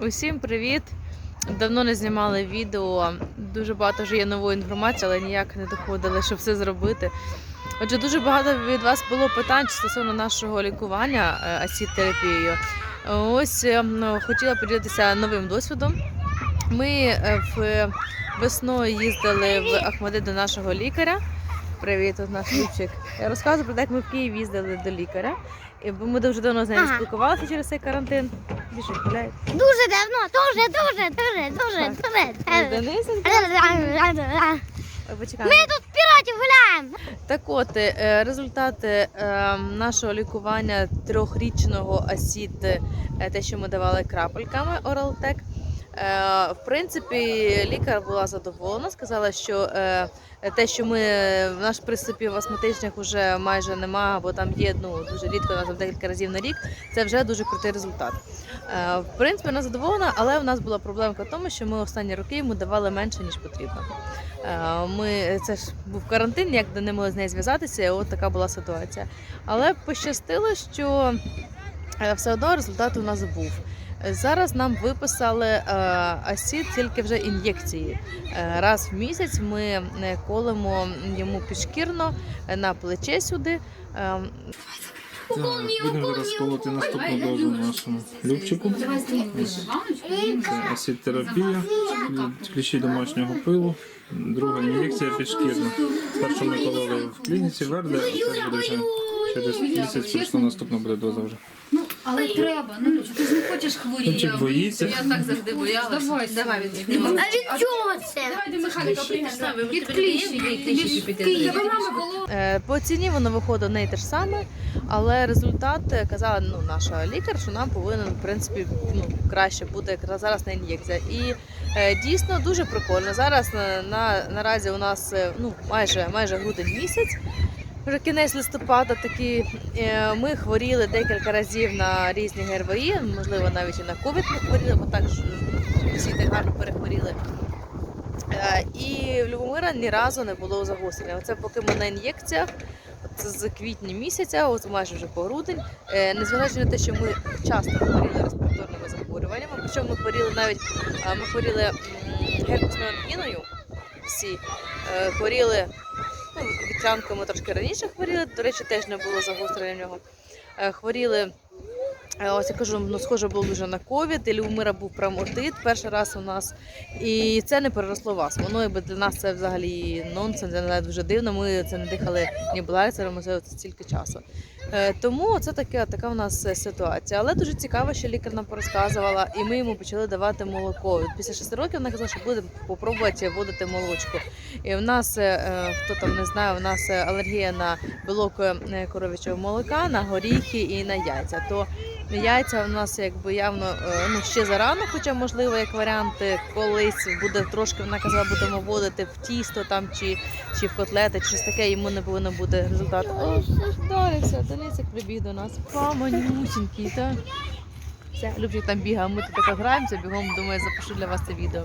Усім привіт! Давно не знімали відео. Дуже багато вже є нової інформації, але ніяк не доходили, щоб все зробити. Отже, дуже багато від вас було питань стосовно нашого лікування е, асід-терапією. Ось е, хотіла поділитися новим досвідом. Ми е, в весною їздили в Ахмади до нашого лікаря. Привіт, тут наш Любчик. Я розказую про те, як ми в Київ їздили до лікаря. Бо ми дуже давно з нею спілкувалися через цей карантин. Біжи, гуляє. Дуже давно, дуже, дуже, дуже, дуже, дуже. Ми Ой, почекаємо. тут піратів гуляємо. Так от, е, результати е, нашого лікування трьохрічного асід, е, те, що ми давали крапельками Оралтек. В принципі, лікар була задоволена, сказала, що е, те, що ми в наш приступів астматичних вже майже нема, або там є ну, дуже рідко, там декілька разів на рік, це вже дуже крутий результат. Е, В принципі, вона задоволена, але в нас була проблемка в тому, що ми останні роки йому давали менше, ніж потрібно. Е, Ми це ж був карантин, ніяк не могли з нею зв'язатися. і От така була ситуація. Але пощастило, що е, все одно результат у нас був. Е, Зараз нам виписали е, асід тільки вже ін'єкції. Е, Раз в місяць ми е, колемо йому підшкірно е, на плече сюди. Е, Так, будемо зараз колоти наступну дозу нашому Любчику. Це кліщі домашнього пилу, друга ін'єкція підшкірна. Першу ми кололи в клініці Верде, а це буде вже через місяць, прийшла наступна буде доза вже. Але треба, ну ти ж не хочеш хворіти. Я так завжди боялася. Давай, Давай сюди. А від чого це? Давай до Михайлика принесемо. Від кліщі, кліщі. кліщі Тобі ж піти. Києва мама коло. Е, По ціні воно виходить не те ж саме, але результат е, казала ну, наша лікар, що нам повинен в принципі ну, краще бути якраз зараз на ін'єкція. І е, дійсно дуже прикольно. Зараз на, на, наразі у нас е, ну, майже, майже грудень місяць. Вже кінець листопада такі е, ми хворіли декілька разів на різні ГРВІ, можливо, навіть і на ковід ми хворіли, бо так всі так гарно перехворіли. Е, І в Любомира ні разу не було загострення. Оце поки ми на ін'єкціях, це з квітня місяця, от майже вже по грудень. Е, Незважаючи на те, що ми часто хворіли респіраторними захворюваннями, причому ми хворіли навіть ми хворіли герпесною ангіною, всі хворіли ну, ми трошки раніше хворіли. До речі, теж не було загострення в нього. Е, Хворіли. е, Ось я кажу, ну схоже було дуже на ковід, і у Мира був промотит перший раз у нас. І це не переросло вас. астму. Ну, якби для нас це взагалі нонсенс, я не дуже дивно. Ми це не дихали ні блайцером, це стільки часу. Е, Тому це таке, така у нас е, ситуація. Але дуже цікаво, що лікар нам порозказувала, і ми йому почали давати молоко. Після 6 років вона казала, що буде попробувати вводити молочку. І в нас, е, хто там не знає, у нас алергія на білок коровічого молока, на горіхи і на яйця. То Яйця у нас якби явно е, ну, ще зарано, хоча можливо як варіант е, колись буде трошки, вона казала, будемо вводити в тісто там чи, чи в котлети, чи щось таке, йому не повинно бути результат. О, далі все, Денисик прибіг до нас. Поманюсінький, так. Все, Любчик там бігає, ми тут так граємося, бігом, думаю, запишу для вас це відео.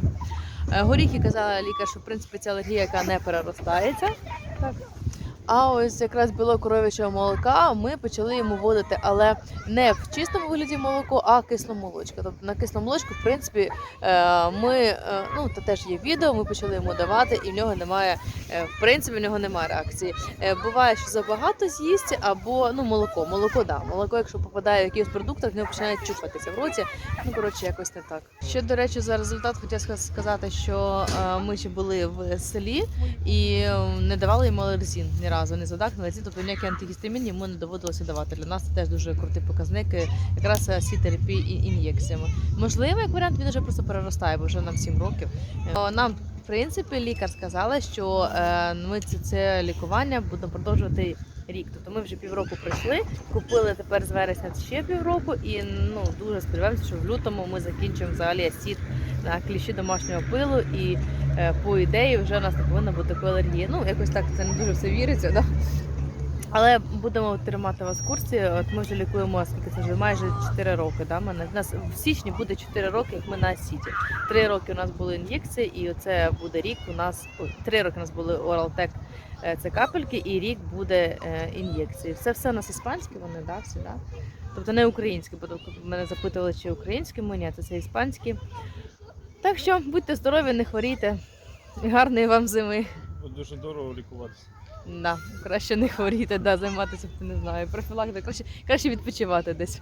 Е, Горіхи казала лікар, що в принципі це алергія, яка не переростається. Так. А ось якраз білок коров'ячого молока ми почали йому вводити, але не в чистому вигляді молоко, а кисломолочка. Тобто на кисломолочку, в принципі, е, ми е, ну то теж є відео. Ми почали йому давати, і в нього немає. е, В принципі, в нього немає реакції. Буває, що забагато з'їсть, або ну молоко. Молоко, да. Молоко, якщо попадає в якийсь продукт, в нього починає чухатися в роті. Ну коротше, якось не так. Ще до речі, за результат хотів сказати, що ми ще були в селі і е, не давали йому алерзін разу, не не тобто ніякі антигістамін йому не доводилося давати. Для нас це теж дуже крутий показник, е, якраз сі терапії і ін'єкціями. Можливо, як варіант, він вже просто переростає, бо вже нам 7 років. Е, Нам, в принципі, лікар сказала, що е, ми це лікування будемо продовжувати. Рік, тобто ми вже півроку пройшли, купили тепер з вересня ще півроку, і ну дуже сподіваємося, що в лютому ми закінчимо взагалі сіт на кліщі домашнього пилу, і е, по ідеї вже у нас не повинна бути алергія. Ну якось так це не дуже все віриться, да? Але будемо тримати вас в курсі. От ми вже лікуємо скільки це вже майже 4 роки. Да? Мене у нас в січні буде 4 роки, як ми на сіті. Три роки у нас були ін'єкції, і оце буде рік. У нас три роки у нас були Оралтек. Це капельки, і рік буде е, ін'єкції. Це все у нас іспанські, вони да, всі, да? Тобто не українські, бо тобто мене запитували, чи українські ні, це, це іспанські. Так що будьте здорові, не хворійте. Гарної вам зими. Дуже дорого лікуватися. Да, краще не хворіти, да, займатися не знаю. Профілактика, краще, краще відпочивати десь.